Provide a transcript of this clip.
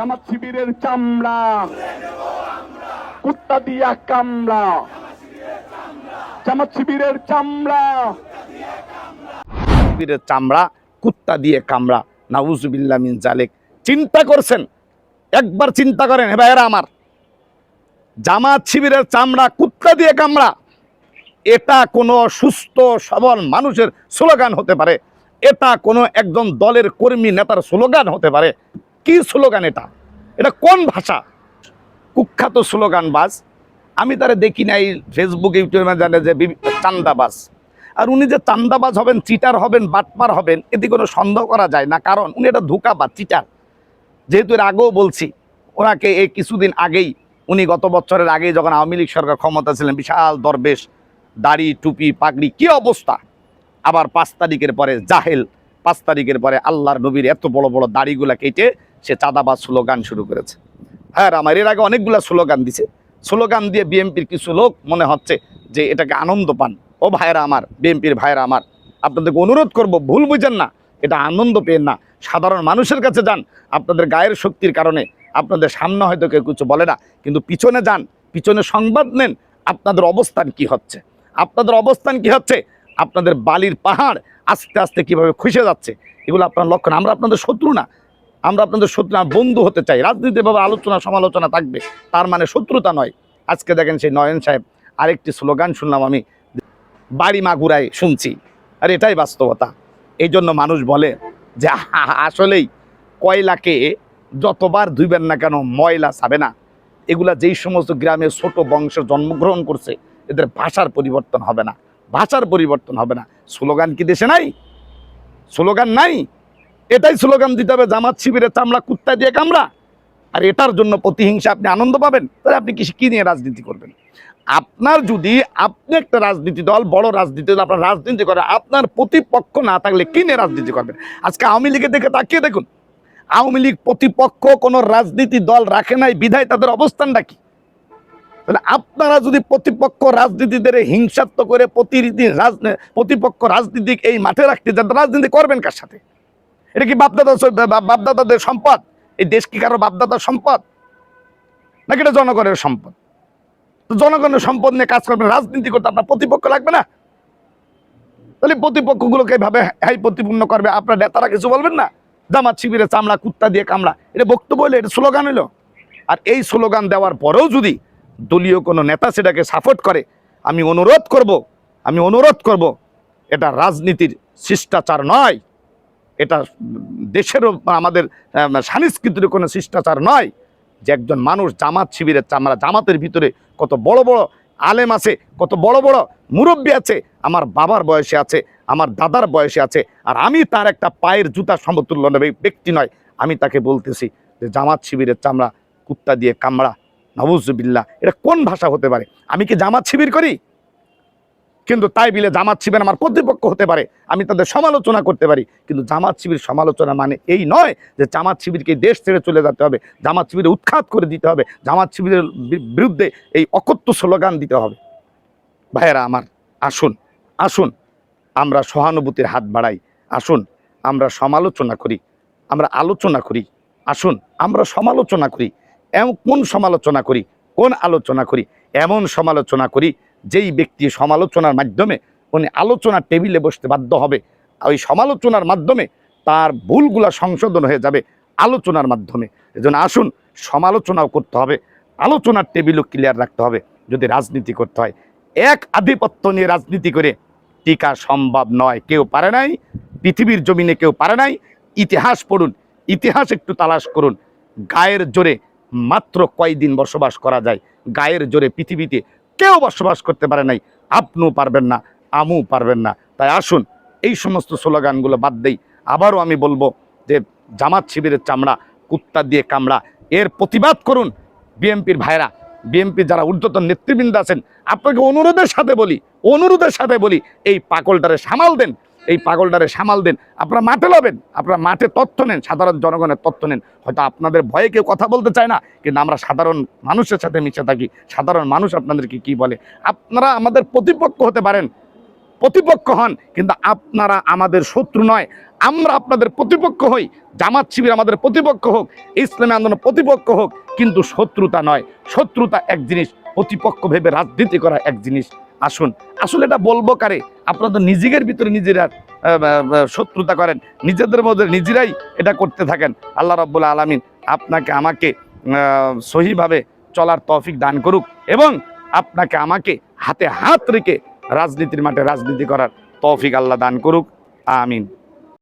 জামাত শিবিরের চামড়া। কুত্তা দিয়া কামড়া। জামাত শিবিরের চামড়া। শিবিরের চামড়া, কুত্তা দিয়ে কামড়া। নাউজুবিল্লা মিন জালেক। চিন্তা করছেন? একবার চিন্তা করেন, হে ভাইয়েরা আমার। জামাত শিবিরের চামড়া, কুত্তা দিয়ে কামড়া। এটা কোনো সুস্থ, সবল মানুষের স্লোগান হতে পারে। এটা কোনো একজন দলের কর্মী নেতার স্লোগান হতে পারে। কি স্লোগান এটা? এটা কোন ভাষা? কুখ্যাত স্লোগান বাস আমি তারা দেখি নাই ফেসবুক ইউটিউবে জানে যে চান্দাবাজ। আর উনি যে চান্দাবাজ হবেন চিটার হবেন, বাটপার হবেন, এতে কোনো সন্দেহ করা যায় না। কারণ উনি এটা ধোকাবাজ চিটার যেহেতু এর আগেও বলছি, ওনাকে এই কিছুদিন আগেই, উনি গত বছরের আগেই যখন আওয়ামী লীগ সরকার ক্ষমতা ছিলেন, বিশাল দরবেশ, দাড়ি, টুপি, পাগড়ি, কি অবস্থা? আবার পাঁচ তারিখের পরে জাহেল, পাঁচ তারিখের পরে আল্লাহর নবীর এত বড় বড় দাড়িগুলা কেটে সে চাঁদাবাজ স্লোগান শুরু করেছে। হ্যাঁ আমার এর আগে অনেকগুলা স্লোগান দিছে। স্লোগান দিয়ে বিএনপির কিছু লোক মনে হচ্ছে যে এটাকে আনন্দ পান। ও ভাইয়েরা আমার, বিএনপির ভাইয়েরা আমার, আপনাদেরকে অনুরোধ করব, ভুল বুঝেন না, এটা আনন্দ পেয়েন না। সাধারণ মানুষের কাছে যান, আপনাদের গায়ের শক্তির কারণে, আপনাদের সামনে হয়তো কেউ কিছু বলে না, কিন্তু পিছনে যান, পিছনে সংবাদ নেন, আপনাদের অবস্থান কি হচ্ছে? আপনাদের অবস্থান কি হচ্ছে? আপনাদের বালির পাহাড় আস্তে আস্তে কীভাবে খুশে যাচ্ছে? এগুলো আপনার লক্ষণ, আমরা আপনাদের শত্রু না আমরা আপনাদের শত্রু বন্ধু হতে চাই। রাজনীতিভাবে আলোচনা, সমালোচনা থাকবে। তার মানে শত্রুতা নয়। আজকে দেখেন সেই নয়ন সাহেব, আরেকটি স্লোগান শুনলাম আমি, বাড়ি মাগুরায় শুনছি। আর এটাই বাস্তবতা। এই জন্য মানুষ বলে যে আসলেই কয়লাকে যতবার ধুইবেন না কেন ময়লা ছাবে না? এগুলা যেই সমস্ত গ্রামে ছোট বংশের জন্মগ্রহণ করছে, এদের ভাষার পরিবর্তন হবে না। ভাষার পরিবর্তন হবে না। স্লোগান কি দেশে নাই? স্লোগান নাই? এটাই স্লোগান দিতে হবে, জামাত শিবিরের চামড়া কুত্তা দিয়ে কামড়া। আর এটার জন্য প্রতিহিংসা আপনি আনন্দ পাবেন। তাহলে আপনি কি কি নিয়ে রাজনীতি করবেন? আপনার যদি আপনি একটা রাজনীতি দল, বড় রাজনীতি দল, আপনার রাজনীতি করে, আপনার প্রতিপক্ষ না থাকলে কি নিয়ে রাজনীতি করবেন? আজকে আওয়ামী লীগের দিকে তাকিয়ে দেখুন। আওয়ামী লীগ প্রতিপক্ষ, কোনো রাজনীতি দল রাখে নাই, বিধায় তাদের অবস্থানটা কি? তাহলে আপনারা যদি প্রতিপক্ষ রাজনীতিদের হিংসাত্মক করে প্রতিনিধি প্রতিপক্ষ রাজনীতিক এই মাঠে রাখতে তো রাজনীতি করবেন কার সাথে? এটা কি বাপদাদা বাপদাদাদের সম্পদ? এই দেশ কি কারও বাপদাদার সম্পদ? নাকি এটা জনগণের সম্পদ? জনগণের সম্পদ নিয়ে কাজ করবেন, রাজনীতি করতে আপনার প্রতিপক্ষ লাগবে না? তাহলে প্রতিপক্ষগুলোকে এইভাবে হাই প্রতিপূর্ণ করবে। আপনার নেতারা কিছু বলবেন না? জামাত শিবিরে চামড়া, কুত্তা দিয়ে কামড়া। এটা বক্তব্য হলো এটা স্লোগান হলো আর এই স্লোগান দেওয়ার পরেও যদি দলীয় কোনো নেতা সেটাকে সাপোর্ট করে, আমি অনুরোধ করব, আমি অনুরোধ করব, এটা রাজনীতির শিষ্টাচার নয়। এটা দেশেরও আমাদের আহ, সংস্কৃতির কোনো শিষ্টাচার নয় যে একজন মানুষ জামাত শিবিরের চামড়া জামাতের ভিতরে কত বড় বড় আলেম আছে কত বড় বড় মুরব্বী আছে আমার বাবার বয়সে আছে আমার দাদার বয়সে আছে আর আমি তার একটা পায়ের জুতা সমতুল্য ব্যক্তি নয়। আমি তাকে বলতেছি যে জামাত শিবিরের চামড়া কুত্তা দিয়ে কামড়া নবুজবিল্লা এটা কোন ভাষা হতে পারে? আমি কি জামাত শিবির করি? কিন্তু তাই বিলে জামাত শিবির আমার প্রতিপক্ষ হতে পারে, আমি তাদের সমালোচনা করতে পারি। কিন্তু জামাত শিবির সমালোচনা মানে এই নয় যে জামাত শিবিরকে দেশ ছেড়ে চলে যেতে হবে, জামাত শিবিরে উৎখাত করে দিতে হবে, জামাত শিবিরের বিরুদ্ধে এই অকথ্য স্লোগান দিতে হবে। ভাইয়েরা আমার, আসুন আসুন, আমরা সহানুভূতির হাত বাড়াই, আসুন, আমরা সমালোচনা করি, আমরা আলোচনা করি, আসুন, আমরা সমালোচনা করি এমন কোন সমালোচনা করি, কোন আলোচনা করি, এমন সমালোচনা করি যেই ব্যক্তি সমালোচনার মাধ্যমে উনি আলোচনার টেবিলে বসতে বাধ্য হবে, ওই সমালোচনার মাধ্যমে তার ভুলগুলা সংশোধন হয়ে যাবে আলোচনার মাধ্যমে। এজন্য আসুন, সমালোচনাও করতে হবে, আলোচনার টেবিলও ক্লিয়ার রাখতে হবে, যদি রাজনীতি করতে হয়। এক আধিপত্য নিয়ে রাজনীতি করে টিকা সম্ভব নয়, কেউ পারে নাই, পৃথিবীর জমিনে কেউ পারে নাই, ইতিহাস পড়ুন, ইতিহাস একটু তালাশ করুন। গায়ের জোরে মাত্র কয়দিন বসবাস করা যায়, গায়ের জোরে পৃথিবীতে কেউ বসবাস করতে পারে নাই। আপনিও পারবেন না আমু পারবেন না। তাই আসুন, এই সমস্ত স্লোগানগুলো বাদ দেই। আবারও আমি বলব যে জামাত শিবিরের চামড়া, কুত্তা দিয়ে কামড়া, এর প্রতিবাদ করুন বিএনপির ভাইরা বিএনপি যারা ঊর্ধ্বতন নেতৃবৃন্দ আছেন, আপনাকে অনুরোধের সাথে বলি, অনুরোধের সাথে বলি, এই পাকলটারে সামাল দেন। এই পাগলটারে সামাল দেন, আপনারা মাঠে লবেন আপনারা মাঠে তথ্য নেন, সাধারণ জনগণের তথ্য নেন। হয়তো আপনাদের ভয়ে কেউ কথা বলতে চায় না, কিন্তু আমরা সাধারণ মানুষের সাথে মিশে থাকি, সাধারণ মানুষ আপনাদেরকে কি বলে? আপনারা আমাদের প্রতিপক্ষ হতে পারেন, প্রতিপক্ষ হন, কিন্তু আপনারা আমাদের শত্রু নয়। আমরা আপনাদের প্রতিপক্ষ হই, জামাত শিবির আমাদের প্রতিপক্ষ হোক, ইসলামী আন্দোলন প্রতিপক্ষ হোক, কিন্তু শত্রুতা নয়। শত্রুতা এক জিনিস, প্রতিপক্ষ ভেবে রাজনীতি করা এক জিনিস। আসুন, আসলে এটা বলব কারে? আপনারা তো নিজেদের ভিতরে নিজেরা শত্রুতা করেন। নিজেদের মধ্যে নিজেরাই এটা করতে থাকেন। আল্লাহ রব্বুল আলমিন আপনাকে, আমাকে সহিভাবে চলার তৌফিক দান করুক এবং আপনাকে আমাকে হাতে হাত রেখে রাজনীতির মাঠে রাজনীতি করার তৌফিক আল্লাহ দান করুক। আমিন।